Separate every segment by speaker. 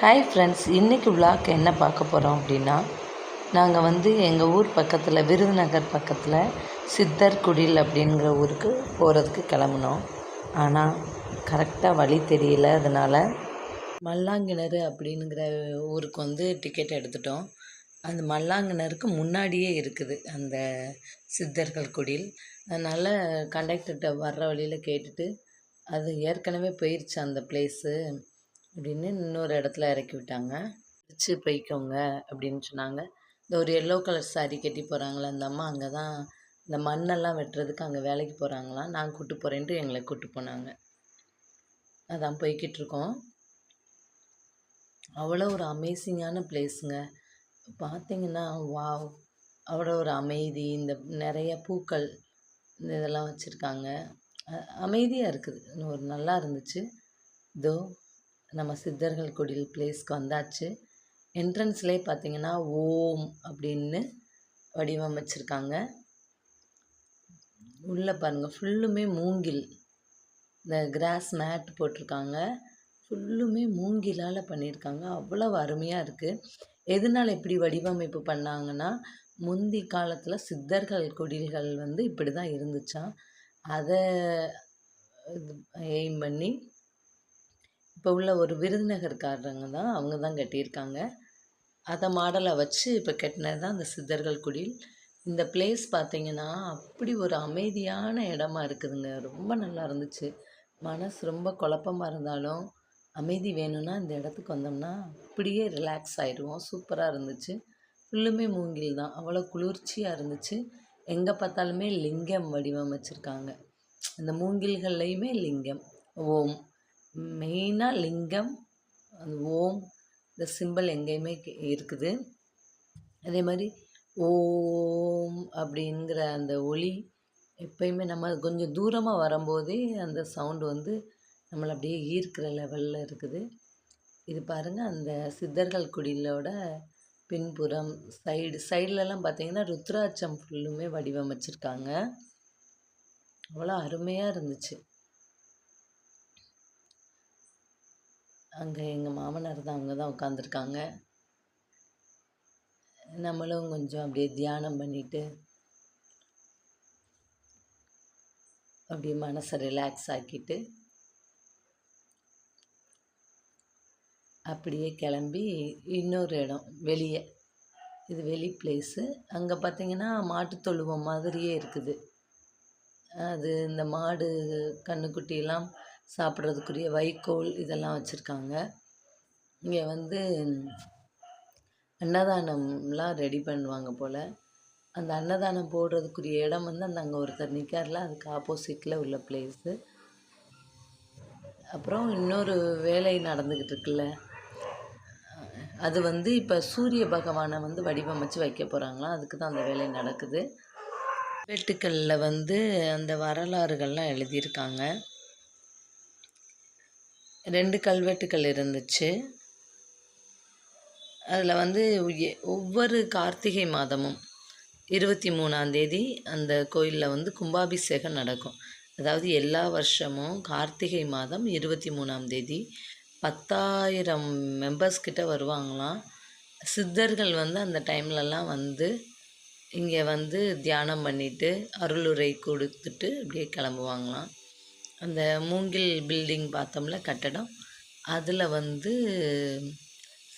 Speaker 1: Hi friends இன்றைக்கி vlog என்ன பார்க்க போகிறோம் அப்படின்னா நாங்கள் வந்து எங்கள் ஊர் பக்கத்தில் விருதுநகர் பக்கத்தில் சித்தர்குடில் அப்படிங்கிற ஊருக்கு போகிறதுக்கு கிளம்புனோம். ஆனால் கரெக்டாக வழி தெரியல அதனால் மல்லாங்கிணறு அப்படிங்கிற ஊருக்கு வந்து டிக்கெட் எடுத்துட்டோம். அந்த மல்லாங்கிணறுக்கு முன்னாடியே இருக்குது அந்த சித்தர்கள் குடில். அதனால் கண்டக்டர்கிட்ட வர்ற வழியில் கேட்டுட்டு அது ஏற்கனவே போயிடுச்சு அந்த பிளேஸு அப்படின்னு இன்னொரு இடத்துல இறக்கி விட்டாங்க. வச்சு போய்க்கோங்க அப்படின்னு சொன்னாங்க. இந்த ஒரு எல்லோ கலர் saree கட்டி போகிறாங்களே அந்த அம்மா அங்கே தான் இந்த மண்ணெல்லாம் வெட்டுறதுக்கு அங்கே வேலைக்கு போகிறாங்களாம் நான் கூட்டு போகிறேன்ட்டு எங்களை கூட்டு போனாங்க. அதான் போய்கிட்டு இருக்கோம். அவ்வளோ ஒரு அமேசிங்கான பிளேஸுங்க பார்த்தீங்கன்னா வாவ் அவ்வளோ ஒரு அமைதி இந்த நிறைய பூக்கள் இந்த இதெல்லாம் வச்சுருக்காங்க. அமைதியாக இருக்குது. ஒரு நல்லா இருந்துச்சு. இதோ நம்ம சித்தர்கள் குடில் பிளேஸ்க்கு வந்தாச்சு. என்ட்ரன்ஸ்லேயே பார்த்தீங்கன்னா ஓம் அப்படின்னு வடிவமைச்சிருக்காங்க. உள்ளே பாருங்கள் ஃபுல்லுமே மூங்கில். இந்த கிராஸ் மேட் போட்டிருக்காங்க. ஃபுல்லுமே மூங்கிலால் பண்ணியிருக்காங்க. அவ்வளோ அருமையாக இருக்குது எதனால் இப்படி வடிவமைப்பு பண்ணாங்கன்னா முந்தி காலத்தில் சித்தர்கள் குடில்கள் வந்து இப்படி தான் இருந்துச்சான் அதை எய்ம் பண்ணி இப்போ உள்ள ஒரு விருதுநகர்காரங்க தான் அவங்க தான் கட்டியிருக்காங்க. அதை மாடலாக வச்சு இப்போ கட்டினது தான் அந்த சித்தர்கள் குடில். இந்த பிளேஸ் பார்த்தீங்கன்னா அப்படி ஒரு அமைதியான இடமா இருக்குதுங்க. ரொம்ப நல்லா இருந்துச்சு. மனசு ரொம்ப குழப்பமா இருந்தாலும் அமைதி வேணும்னா இந்த இடத்துக்கு வந்தோம்னா அப்படியே ரிலாக்ஸ் ஆகிடுவோம் சூப்பராக இருந்துச்சு. ஃபுல்லுமே மூங்கில் தான். அவ்வளோ குளிர்ச்சியாக இருந்துச்சு. எங்கே பார்த்தாலுமே லிங்கம் வடிவமைச்சிருக்காங்க. இந்த மூங்கில்கள்லையுமே லிங்கம் ஓம் மெயினாக லிங்கம் அந்த ஓம் இந்த சிம்பிள் எங்கேயுமே இருக்குது. அதே மாதிரி ஓம் அப்படிங்கிற அந்த ஒளி எப்பயுமே நம்ம கொஞ்சம் தூரமாக வரும்போதே அந்த சவுண்டு வந்து நம்மளை அப்படியே ஈர்க்கிற லெவலில் இருக்குது. இது பாருங்கள் அந்த சித்தர்கள் குடிலோட பின்புறம் சைடு சைட்லலாம் பார்த்தீங்கன்னா ருத்ராட்சம் ஃபுல்லுமே வடிவமைச்சிருக்காங்க. அவ்வளோ அருமையாக இருந்துச்சு. அங்கே எங்கள் மாமனார் தான் அவங்க தான் உட்காந்துருக்காங்க நம்மளும் கொஞ்சம் அப்படியே தியானம் பண்ணிட்டு அப்படியே மனசை ரிலாக்ஸ் ஆக்கிட்டு அப்படியே கிளம்பி இன்னொரு இடம் வெளியே. இது வெளி பிளேஸு அங்கே பார்த்தீங்கன்னா மாட்டு தொழுவம் மாதிரியே இருக்குது. அது இந்த மாடு கன்றுக்குட்டியெல்லாம் சாப்பிட்றதுக்குரிய வைக்கோல் இதெல்லாம் வச்சுருக்காங்க. இங்கே வந்து அன்னதானம்லாம் ரெடி பண்ணுவாங்க போல். அந்த அன்னதானம் போடுறதுக்குரிய இடம் வந்து அந்த அங்கே ஒருத்தர் நிற்கார்ல அதுக்கு ஆப்போசிட்டில் உள்ள பிளேஸு அப்புறம் இன்னொரு வேலை நடந்துக்கிட்டு இருக்குல்ல. அது வந்து இப்போ சூரிய பகவானை வந்து வடிவமைச்சு வைக்க போகிறாங்களாம் அதுக்கு தான் அந்த வேலை நடக்குது. வெட்டுக்களில் வந்து அந்த வரலாறுகள்லாம் எழுதியிருக்காங்க. ரெண்டு கல்வெட்டுக்கள் இருந்துச்சு. அதில் வந்து எ- ஒவ்வொரு கார்த்திகை மாதமும் இருபத்தி மூணாந்தேதி அந்த கோயிலில் வந்து கும்பாபிஷேகம் நடக்கும். அதாவது எல்லா வருஷமும் கார்த்திகை மாதம் இருபத்தி மூணாம் தேதி பத்தாயிரம் மெம்பர்ஸ் கிட்ட வருவாங்களாம். சித்தர்கள் வந்து அந்த டைம்லலாம் வந்து இங்கே வந்து தியானம் பண்ணிவிட்டு அருளுரை கொடுத்துட்டு அப்படியே கிளம்புவாங்களாம். அந்த மூங்கில் பில்டிங் பார்த்தோம்ல கட்டடம். அதில் வந்து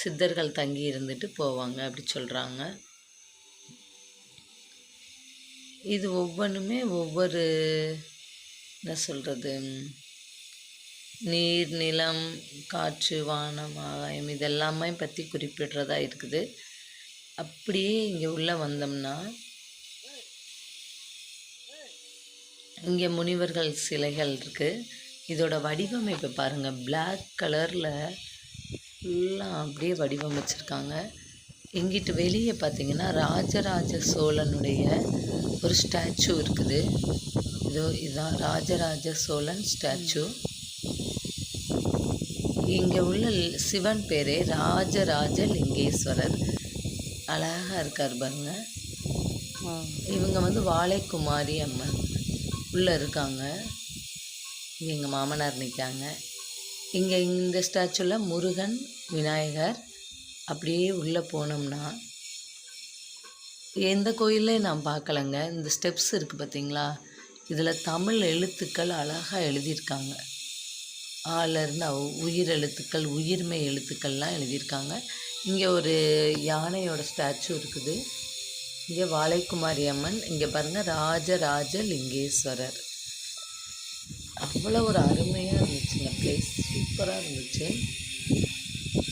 Speaker 1: சித்தர்கள் தங்கி இருந்துட்டு போவாங்க அப்படி சொல்கிறாங்க இது ஒவ்வொன்றுமே ஒவ்வொரு என்ன சொல்கிறது நீர் நிலம் காற்று வானம் ஆகாயம் இதெல்லாமே பற்றி குறிப்பிடுறதா இருக்குது. அப்படியே இங்கே உள்ளே வந்தோம்னா இங்கே முனிவர்கள் சிலைகள் இருக்குது இதோட வடிவமைப்பு பாருங்கள் Black கலரில் ஃபுல்லாக அப்படியே வடிவமைச்சிருக்காங்க. இங்கிட்டு வெளியே பார்த்தீங்கன்னா ராஜராஜ சோழனுடைய ஒரு ஸ்டாச்சு இருக்குது. இதோ இதுதான் ராஜராஜ சோழன் ஸ்டாச்சு. இங்கே உள்ள சிவன் பேரே ராஜராஜ லிங்கேஸ்வரர். அழகாக இருக்கார் பாருங்க. இவங்க வந்து வாழைக்குமாரி அம்மன். உள்ளே இருக்காங்க. இங்கே எங்கள் மாமனார் நிற்காங்க இங்கே இந்த ஸ்டாச்சுவில் முருகன் விநாயகர் அப்படியே உள்ளே போனோம்னா எந்த கோயிலையும் நான் பார்க்கலங்க. இந்த ஸ்டெப்ஸ் இருக்குது பார்த்தீங்களா இதில் தமிழ் எழுத்துக்கள் அழகாக எழுதியிருக்காங்க. ஆலேருந்து உயிர் எழுத்துக்கள் உயிர்மை எழுத்துக்கள்லாம் எழுதியிருக்காங்க. இங்கே ஒரு யானையோட ஸ்டாச்சு இருக்குது. இங்கே வாழைக்குமாரி அம்மன் இங்கே பாருங்கள் ராஜராஜ லிங்கேஸ்வரர். அவ்வளோ ஒரு அருமையாக இருந்துச்சுங்க ப்ளேஸ் சூப்பராக இருந்துச்சு.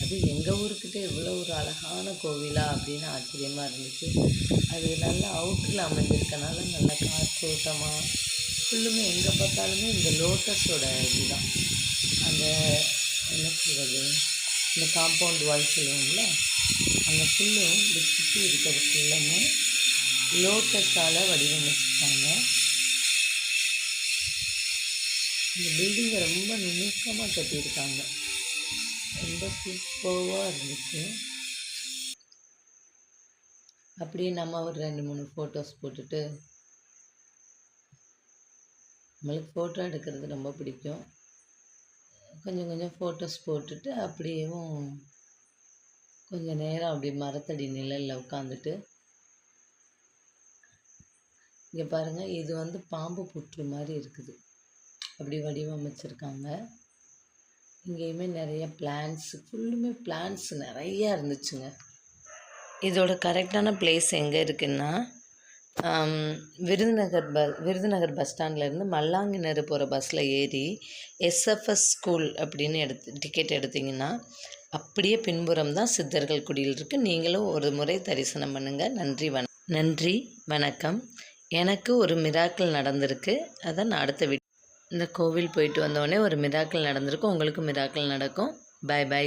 Speaker 1: அது எங்கள் ஊருக்கிட்ட இவ்வளோ ஒரு அழகான கோவிலா அப்படின்னு ஆச்சரியமாக இருந்துச்சு. அது நல்லா அவுட்டரில் அமைஞ்சிருக்கனால நல்லா காற்றோட்டமாக ஃபுல்லுமே எங்கே பார்த்தாலுமே இந்த லோட்டஸோட இதுதான். அந்த என்ன சொல்கிறது இந்த காம்பவுண்ட் வால் சொல்லுவோம்ல அந்த ஃபுல்லும் இந்த சுற்றி இருக்கிறது ஃபுல்லுமே லோட்டஸால் வடிவமைச்சிருக்காங்க. இந்த பில்டிங்கை ரொம்ப நுணுக்கமாக கட்டியிருக்காங்க. ரொம்ப சூப்பர்வாக இருந்துச்சு. அப்படியே நம்ம ஒரு ரெண்டு மூணு ஃபோட்டோஸ் போட்டுட்டு நம்மளுக்கு ஃபோட்டோ எடுக்கிறது ரொம்ப பிடிக்கும். கொஞ்சம் கொஞ்சம் ஃபோட்டோஸ் போட்டுட்டு அப்படியேவும் கொஞ்சம் நேரம் அப்படி மரத்தடி நிழலில் உட்காந்துட்டு இங்கே பாருங்கள் இது வந்து பாம்பு புற்று மாதிரி இருக்குது. அப்படி வடிவமைச்சிருக்காங்க. இங்கேயுமே நிறைய பிளான்ஸ் ஃபுல்லுமே பிளான்ஸ் நிறையா இருந்துச்சுங்க. இதோட கரெக்டான பிளேஸ் எங்கே இருக்குன்னா விருதுநகர் ப விருதுநகர் பஸ் ஸ்டாண்ட்லேருந்து மல்லாங்கிணறு போகிற பஸ்ஸில் ஏறி எஸ்எஃப்எஸ் ஸ்கூல் அப்படின்னு எடுத்து டிக்கெட் எடுத்தீங்கன்னா அப்படியே பின்புறம் தான் சித்தர்கள் குடியில் இருக்குது நீங்களும் ஒரு முறை தரிசனம் பண்ணுங்கள் நன்றி வண நன்றி வணக்கம். எனக்கு ஒரு மிராக்கிள் நடந்திருக்கு. அதை நான் அடுத்த வீட் இந்த கோவில் போயிட்டு வந்தோடனே ஒரு மிராக்கிள் நடந்திருக்கு உங்களுக்கு மிராக்கிள் நடக்கும். By by